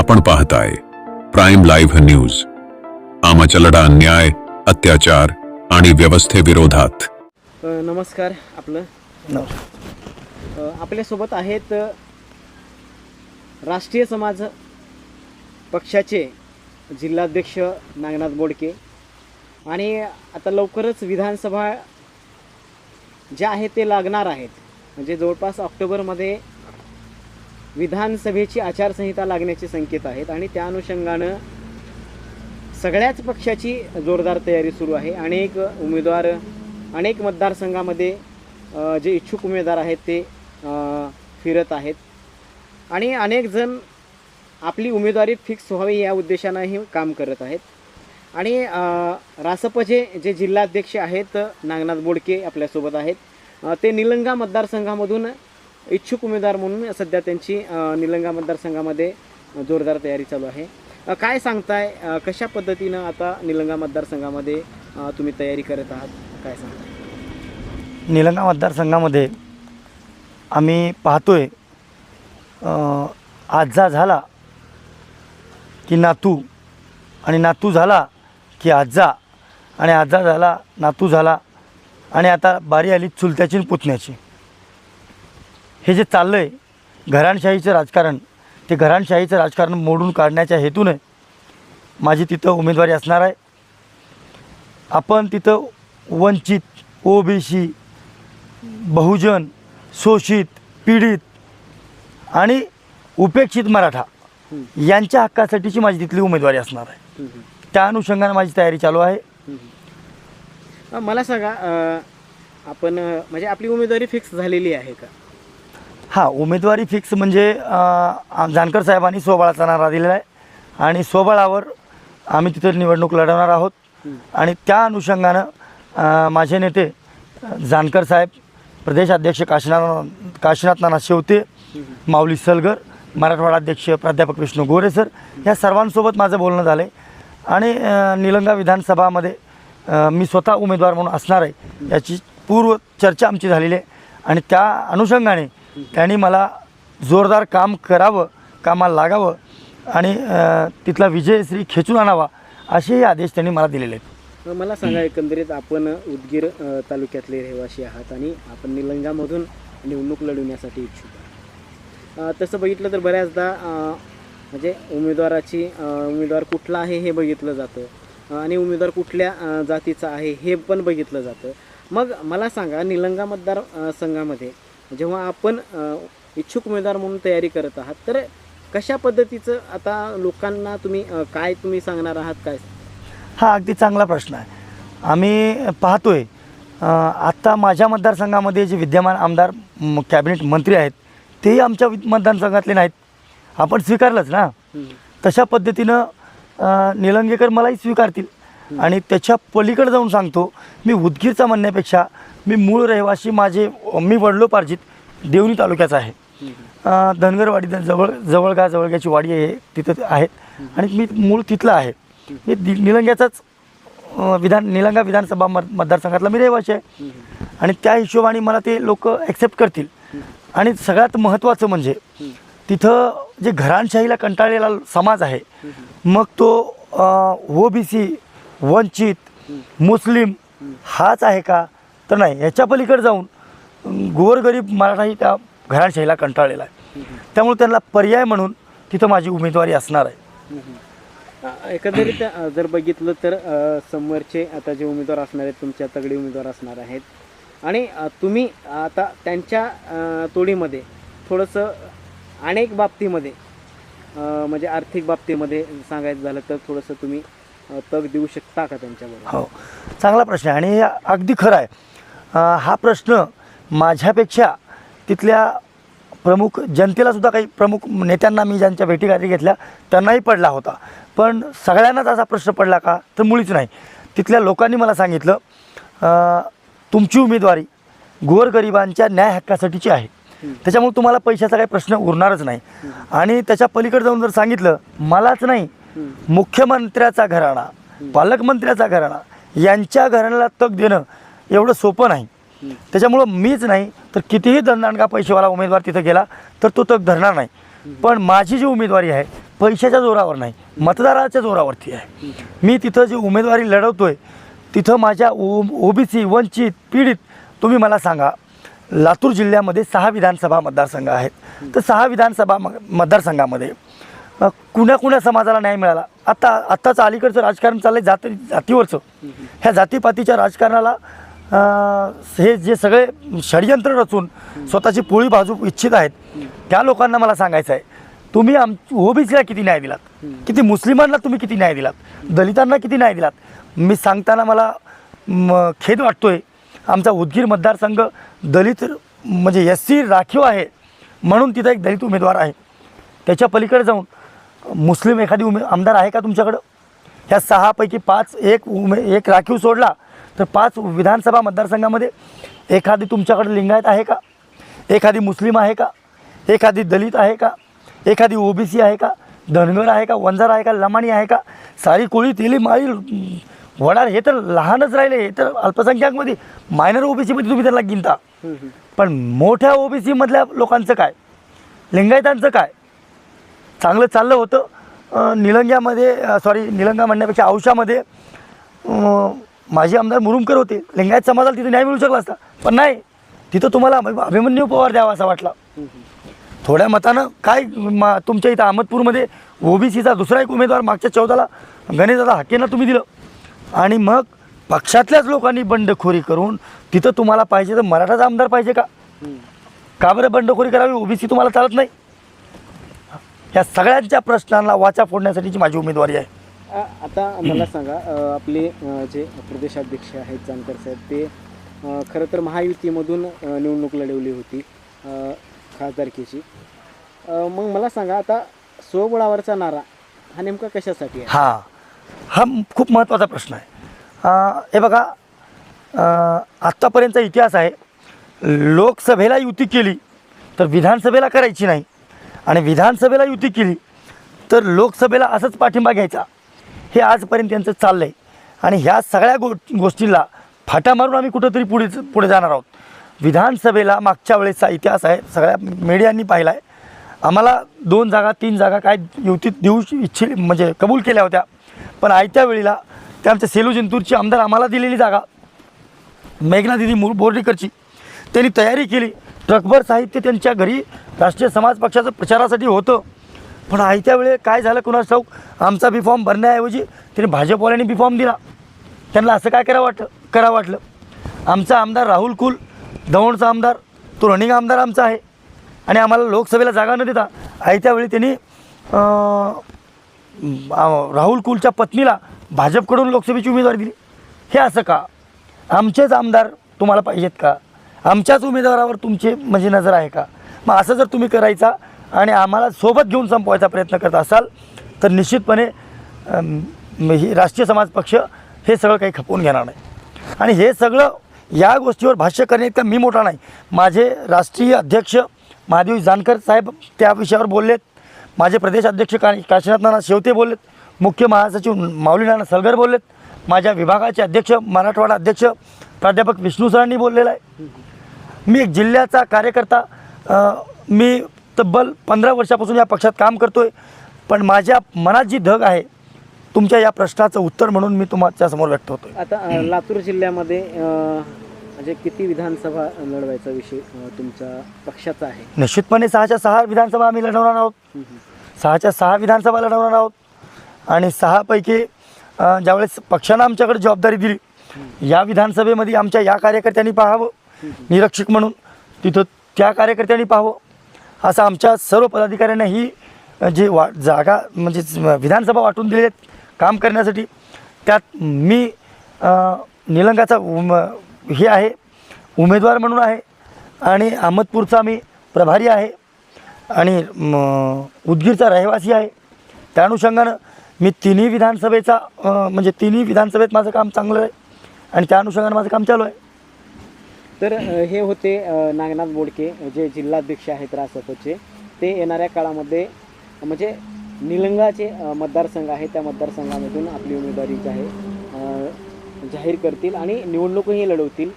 आपण पाहताय. Prime live news. आमच्या लढा अन्याय अत्याचार आणि व्यवस्थेविरोधात. नमस्कार आपलं. आपल्यासोबत आहेत राष्ट्रीय समाज पक्षाचे जिल्हाध्यक्ष नागनाथ बोडके आणि आता लवकरच विधानसभा जे आहेत ते लागणार आहेत. म्हणजे जवळपास ऑक्टोबरमध्ये विधानसभेची आचारसंहिता लागण्याचे संकेत आहेत आणि त्या अनुषंगानं सगळ्याच पक्षाची जोरदार तयारी सुरू आहे. अनेक उमेदवार अनेक मतदारसंघामध्ये जे इच्छुक उमेदवार आहेत ते फिरत आहेत. आणि अनेक जण आपली उमेदवारी फिक्स व्हावी या उद्देशानंही काम करत आहेत. आणि रासपचे जे जिल्हाध्यक्ष आहेत नागनाथ बोडके आपल्यासोबत आहेत. ते निलंगा मतदारसंघामधून इच्छुक उमेदवार म्हणून सध्या त्यांची निलंगा मतदारसंघामध्ये जोरदार तयारी चालू आहे. काय सांगताय? कशा पद्धतीनं आता निलंगा मतदारसंघामध्ये तुम्ही तयारी करत आहात? काय सांगताय? निलंगा मतदारसंघामध्ये आम्ही पाहतोय आजा झाला की नातू आणि नातू झाला की आजा आणि आजा झाला नातू झाला आणि आता बारी आली चुलत्याची पुतण्याची. हे जे चाललं आहे घराणशाहीचं राजकारण ते घराणशाहीचं राजकारण मोडून काढण्याच्या हेतूने माझी तिथं उमेदवारी असणार आहे. आपण तिथं वंचित ओबीसी बहुजन शोषित पीडित आणि उपेक्षित मराठा यांच्या हक्कासाठीची माझी तिथली उमेदवारी असणार आहे. त्या अनुषंगाने माझी तयारी चालू आहे. मला सांगा आपण म्हणजे आपली उमेदवारी फिक्स झालेली आहे का? हा उमेदवारी फिक्स म्हणजे अं, जानकर साहेबांनी स्वबळाचा नारा दिलेला आहे. आणि स्वबळावर आम्ही तिथं निवडणूक लढवणार आहोत. आणि त्या अनुषंगानं अं, माझे नेते अं, जानकर साहेब प्रदेशाध्यक्ष काशीनाथ काशीनाथ नाना शेवते माऊली सलगर मराठवाडा अध्यक्ष प्राध्यापक विष्णू गोरे सर ह्या सर्वांसोबत माझं बोलणं झालं आहे आणि अं, निलंगा विधानसभामध्ये अं, मी स्वतः उमेदवार म्हणून असणार आहे याची पूर्व चर्चा आमची झालेली आहे. आणि त्या अनुषंगाने त्यांनी मला जोरदार काम करावं कामाला लागावं आणि तिथला तिथला विजयश्री खेचून आणावा असेही आदेश त्यांनी मला दिलेले आहेत. मला सांगा एकंदरीत आपण उदगीर तालुक्यातले रहिवासी आहात आणि आपण निलंगामधून निवडणूक लढवण्यासाठी इच्छुक आहात. तसं बघितलं तर बऱ्याचदा म्हणजे उमेदवाराची उमेदवार कुठला आहे हे बघितलं जातं आणि उमेदवार कुठल्या जातीचा आहे हे पण बघितलं जातं. मग मला सांगा निलंगा मतदार संघामध्ये जेव्हा आपण इच्छुक उमेदवार म्हणून तयारी करत आहात तर कशा पद्धतीचं आता लोकांना तुम्ही काय तुम्ही सांगणार आहात काय हा अगदी चांगला प्रश्न आहे. आम्ही पाहतोय आत्ता माझ्या मतदारसंघामध्ये जे विद्यमान आमदार कॅबिनेट मंत्री आहेत तेही आमच्या मतदारसंघातले नाहीत. आपण स्वीकारलंच ना. तशा पद्धतीनं निलंगेकर मलाही स्वीकारतील. आणि त्याच्या पलीकडे जाऊन सांगतो मी उदगीरचा म्हणण्यापेक्षा मी मूळ रहिवासी माझे मी वडलोपार्जित देवणी तालुक्याचा आहे. धनगरवाडी द- जवळ जवळगा जवळग्याची वाडी आहे तिथं आहेत. आणि मी मूळ तिथलं आहे. मी दि निलंग्याचाच विधान निलंगा विधानसभा मत मतदारसंघातला मी रहिवाशी आहे. आणि त्या हिशोबाने मला ते लोक ॲक्सेप्ट करतील. आणि सगळ्यात महत्त्वाचं म्हणजे तिथं जे घराणशाहीला कंटाळलेला समाज आहे मग तो ओ बी सी वंचित मुस्लिम हाच आहे का? तर नाही ह्याच्या पलीकडे जाऊन गोरगरीब मराठाही त्या घराणशाहीला कंटाळलेला आहे. त्यामुळे त्यांना पर्याय म्हणून तिथं माझी उमेदवारी असणार आहे. एकंदरीत जर बघितलं तर समोरचे आता जे उमेदवार असणार आहेत तुमच्या तगडे उमेदवार असणार आहेत. आणि तुम्ही आता त्यांच्या तोडीमध्ये थोडंसं अनेक बाबतीमध्ये म्हणजे आर्थिक बाबतीमध्ये सांगायचं झालं तर थोडंसं तुम्ही तग देऊ शकता का त्यांच्याबरोबर? हो. चांगला प्रश्न आहे. आणि हे अगदी खरं आहे. अं, हा प्रश्न माझ्यापेक्षा तिथल्या प्रमुख जनतेला सुद्धा काही प्रमुख नेत्यांना मी ज्यांच्या भेटीगाठी घेतल्या त्यांनाही पडला होता. पण सगळ्यांनाच असा प्रश्न पडला का? तर मुळीच नाही. तिथल्या लोकांनी मला सांगितलं अं, तुमची उमेदवारी गोरगरिबांच्या न्याय हक्कासाठीची आहे. त्याच्यामुळे तुम्हाला पैशाचा काही प्रश्न उरणारच नाही. आणि त्याच्या पलीकडे जाऊन जर सांगितलं मलाच नाही मुख्यमंत्र्याचा घराणा पालकमंत्र्याचा घराणा यांच्या घराण्याला तग देणं एवढं सोपं नाही. त्याच्यामुळं मीच नाही तर कितीही दंडांडका पैसेवाला उमेदवार तिथं गेला तर तो तग धरणार नाही. पण माझी जी उमेदवारी आहे पैशाच्या जोरावर नाही मतदाराच्या जोरावरती आहे. मी तिथं जी उमेदवारी लढवतोय तिथं माझ्या ओ ओबीसी वंचित पीडित तुम्ही मला सांगा लातूर जिल्ह्यामध्ये सहा विधानसभा मतदारसंघ आहेत. तर सहा विधानसभा म मतदारसंघामध्ये कुण्या कुण्या समाजाला न्याय मिळाला? आत्ता आत्ताचं अलीकडचं राजकारण चाललंय जाती जातीवरचं. ह्या जातीपातीच्या राजकारणाला हे जे सगळे षडयंत्र रचून स्वतःची पोळी बाजू इच्छित आहेत त्या लोकांना मला सांगायचं आहे. तुम्ही आम ओबीसीला किती न्याय दिलात? किती मुस्लिमांना तुम्ही किती न्याय दिलात? दलितांना किती न्याय दिलात? मी सांगताना मला म, खेद वाटतोय आमचा उदगीर मतदारसंघ दलित म्हणजे एस सी राखीव आहे म्हणून तिथं एक दलित उमेदवार आहे. त्याच्या पलीकडे जाऊन मुस्लिम एखादी उमे आमदार आहे का तुमच्याकडं? ह्या सहापैकी पाच एक उमे एक राखीव सोडला तर पाच विधानसभा मतदारसंघामध्ये एखादी तुमच्याकडे लिंगायत आहे का? एखादी मुस्लिम आहे का? एखादी दलित आहे का? एखादी ओबीसी आहे का? धनगर आहे का? वंजारा आहे का? लमाणी आहे का? सारी कोळी तेली माळी वडार हे तर लहानच राहिले हे तर अल्पसंख्याकमध्ये मायनर ओबीसीमध्ये तुम्ही त्याला गिनता. पण मोठ्या ओबीसीमधल्या लोकांचं काय? लिंगायतांचं काय? चांगलं चाललं होतं. निलंग्यामध्ये सॉरी निलंगा म्हणण्यापेक्षा औषामध्ये माझे माजी आमदार मुरुमकर होते. लिंगायत समाजाला तिथे न्याय मिळू शकला असता. पण नाही तिथं तुम्हाला अभिमन्यू पवार द्यावा असा वाटला. थोड्या मतानं काय मा तुमच्या इथं अहमदपूरमध्ये ओबीसीचा दुसरा एक उमेदवार मागच्या चौदाला गणेशदादा हाकेंना तुम्ही दिलं. आणि मग पक्षातल्याच लोकांनी बंडखोरी करून तिथं तुम्हाला पाहिजे तर मराठाचा आमदार पाहिजे का? का बरं बंडखोरी करावी? ओबीसी तुम्हाला चालत नाही. या सगळ्यांच्या प्रश्नांना वाचा फोडण्यासाठीची माझी उमेदवारी आहे. आता मला सांगा अ, आपले अ, जे प्रदेशाध्यक्ष आहेत जानकर साहेब ते अ, खरं तर महायुतीमधून अ, निवडणूक लढवली होती अ, खासदारकीची. अ, मग मला सांगा आता स्वबळावरचा नारा हा नेमका कशासाठी आहे? हां हा म- खूप महत्त्वाचा प्रश्न आहे. अं, हे बघा अं, आत्तापर्यंतचा इतिहास आहे लोकसभेला युती केली तर विधानसभेला करायची नाही. आणि विधानसभेला युती केली तर लोकसभेला असंच पाठिंबा घ्यायचा. हे आजपर्यंत त्यांचं चाललं आहे आणि ह्या सगळ्या गो गोष्टीला फाटा मारून आम्ही कुठंतरी पुढे पुढे जाणार आहोत. विधानसभेला मागच्या वेळेसचा इतिहास आहे सगळ्या मीडियांनी पाहिला आहे आम्हाला दोन जागा तीन जागा काय युतीत देऊ इच्छे म्हणजे कबूल केल्या होत्या. पण आयत्या वेळेला त्या आमच्या सेलू जिंतूरची आमदार आम्हाला दिलेली जागा. मेघना दिदी मूळ बोर्डीकरची. त्यांनी तयारी केली. ट्रकभर साहित्य त्यांच्या घरी राष्ट्रीय समाज पक्षाचं प्रचारासाठी होतं. पण आयत्या वेळे काय झालं कुणास ठाऊक? आमचा बी फॉर्म भरण्याऐवजी त्यांनी भाजपवाल्यांनी बी फॉर्म दिला. त्यांना असं काय करावं वाटलं? करावं वाटलं? आमचा आमदार राहुल कुल दौंडचा आमदार तो रनिंग आमदार आमचा आहे. आणि आम्हाला लोकसभेला जागा न देता आयत्या वेळी त्यांनी राहुल कुलच्या पत्नीला भाजपकडून लोकसभेची उमेदवारी दिली. हे असं का? आमचेच आमदार तुम्हाला पाहिजेत का? आमच्याच उमेदवारावर तुमची म्हणजे नजर आहे का? मग असं जर तुम्ही करायचा आणि आम्हाला सोबत घेऊन संपवायचा प्रयत्न करत असाल तर निश्चितपणे ही राष्ट्रीय समाज पक्ष हे सगळं काही खपवून घेणार नाही. आणि हे सगळं या गोष्टीवर भाष्य करणे इतका मी मोठा नाही. माझे राष्ट्रीय अध्यक्ष महादेव जानकर साहेब त्या विषयावर बोललेत. माझे प्रदेश अध्यक्ष का काशीनाथ नाना शेवते बोललेत. मुख्य महासचिव माऊली नाना सलगर बोललेत. माझ्या विभागाचे अध्यक्ष मराठवाडा अध्यक्ष प्राध्यापक विष्णू सरांनी बोललेलं आहे. मी एक जिल्ह्याचा कार्यकर्ता मी तब्बल पंधरा वर्षापासून या पक्षात काम करतोय पण माझ्या मनात जी धग आहे तुमच्या या प्रश्नाचं उत्तर म्हणून मी तुमच्यासमोर व्यक्त होतोय. आता लातूर जिल्ह्यामध्ये म्हणजे किती विधानसभा लढवायचा विषय तुमच्या पक्षाचा आहे? निश्चितपणे सहाच्या सहा विधानसभा आम्ही लढवणार आहोत. सहाच्या सहा विधानसभा लढवणार आहोत. आणि सहापैकी ज्यावेळेस पक्षानं आमच्याकडे जबाबदारी दिली या विधानसभेमध्ये आमच्या या कार्यकर्त्यांनी पाहावं निरीक्षक म्हणून तिथं त्या कार्यकर्त्यांनी पाहावं असं आमच्या सर्व पदाधिकाऱ्यांना ही जी वा जागा म्हणजे विधानसभा वाटून दिलेली आहेत काम करण्यासाठी त्यात मी निलंगाचा उम हे आहे उमेदवार म्हणून आहे आणि अहमदपूरचा मी प्रभारी आहे आणि उदगीरचा रहिवासी आहे. त्या अनुषंगानं मी तिन्ही विधानसभेचा म्हणजे तिन्ही विधानसभेत माझं काम चांगलं आहे आणि त्या अनुषंगाने माझं काम चालू आहे. तर हे होते नागनाथ बोडके जे जिल्हाध्यक्ष आहेत रासपचे. ते येणाऱ्या काळामध्ये म्हणजे निलंगाचे मतदारसंघ आहे त्या मतदारसंघामधून आपली उमेदवारी जी आहे जाहीर करतील आणि निवडणूकही लढवतील.